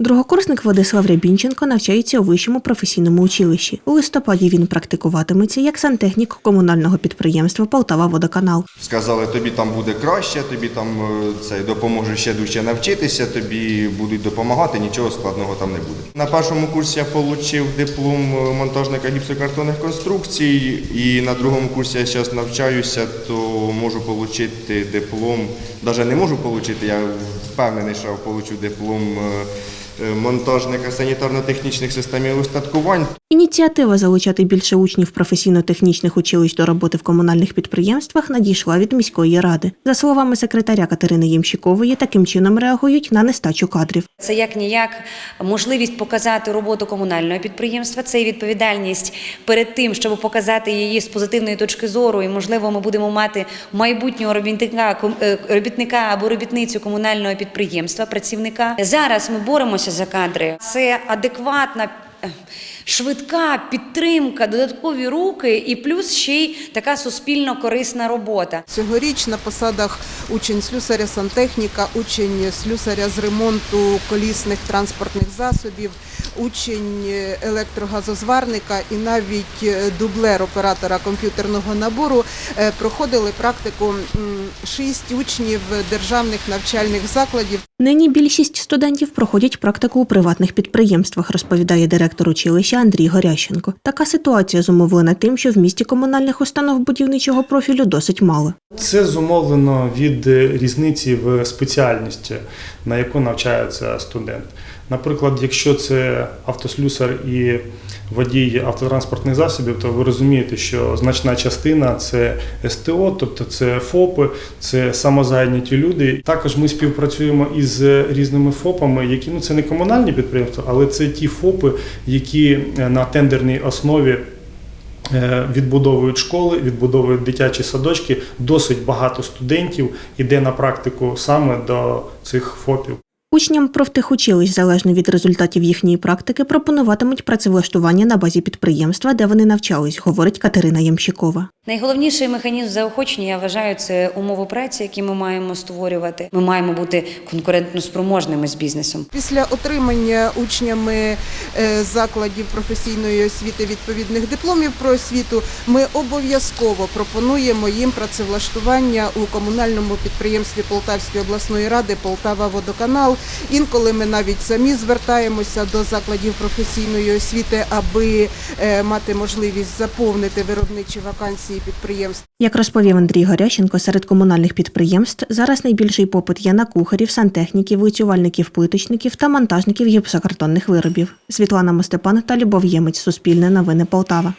Другокурсник Владислав Рябінченко навчається у вищому професійному училищі. У листопаді він практикуватиметься як сантехнік комунального підприємства Полтава Водоканал. Сказали, тобі там буде краще, тобі там е, це допоможе ще дужче навчитися, тобі будуть допомагати, нічого складного там не буде. На першому курсі я отримав диплом е, монтажника гіпсокартонних конструкцій, і на другому курсі я зараз навчаюся, то можу отримати диплом. Навіть не можу отримати, я впевнений, що получу диплом е, е, монтажника санітарно-технічних систем і устаткувань. Ініціатива залучати більше учнів професійно-технічних училищ до роботи в комунальних підприємствах надійшла від міської ради. За словами секретаря Катерини Ємщикової, таким чином реагують на нестачу кадрів. Це як ніяк можливість показати роботу комунального підприємства. Це і відповідальність перед тим, щоб показати її з позитивної точки зору. І можливо, ми будемо мати майбутнього робітника, е, робітника або робітницю комунального підприємства, працівника. Зараз ми боремося за кадри. Це адекватна. Швидка підтримка, додаткові руки, і плюс ще й така суспільно корисна робота. Цьогоріч на посадах учень слюсаря сантехніка, учень слюсаря з ремонту колісних транспортних засобів, учень електрогазозварника і навіть е, дублер оператора комп'ютерного набору е, проходили практику шість учнів державних навчальних закладів. Нині більшість студентів проходять практику у приватних підприємствах, розповідає директор училища Андрій Горященко. Така ситуація зумовлена тим, що в місті комунальних установ будівничого профілю досить мало. Це зумовлено від різниці в спеціальності, на яку навчається студент. Наприклад, якщо це автослюсар і водій автотранспортних засобів, то ви розумієте, що значна частина це СТО, тобто це ФОПи, це самозайняті люди. Також ми співпрацюємо із різними ФОПами, які ну це не комунальні підприємства, але це ті ФОПи, які е, на тендерній основі відбудовують школи, відбудовують дитячі садочки. Досить багато студентів іде на практику саме до цих ФОПів. Учням профтехучилищ, залежно від результатів їхньої практики, пропонуватимуть працевлаштування на базі підприємства, де вони навчались, говорить Катерина Ямщикова. Найголовніший механізм заохочення, я вважаю, це умови праці, які ми маємо створювати. Ми маємо бути конкурентно спроможними з бізнесом. Після отримання учнями е, закладів професійної освіти відповідних дипломів про освіту ми обов'язково пропонуємо їм працевлаштування у комунальному підприємстві Полтавської обласної ради Полтава Водоканал. Інколи ми навіть самі звертаємося до закладів професійної освіти, аби е, мати можливість заповнити виробничі вакансії підприємств. Як розповів Андрій Горященко, серед комунальних підприємств зараз найбільший попит є на кухарів, сантехніків, лицювальників, плиточників та монтажників гіпсокартонних виробів. Світлана Мостепан та Любов Ємець. Суспільне новини Полтава.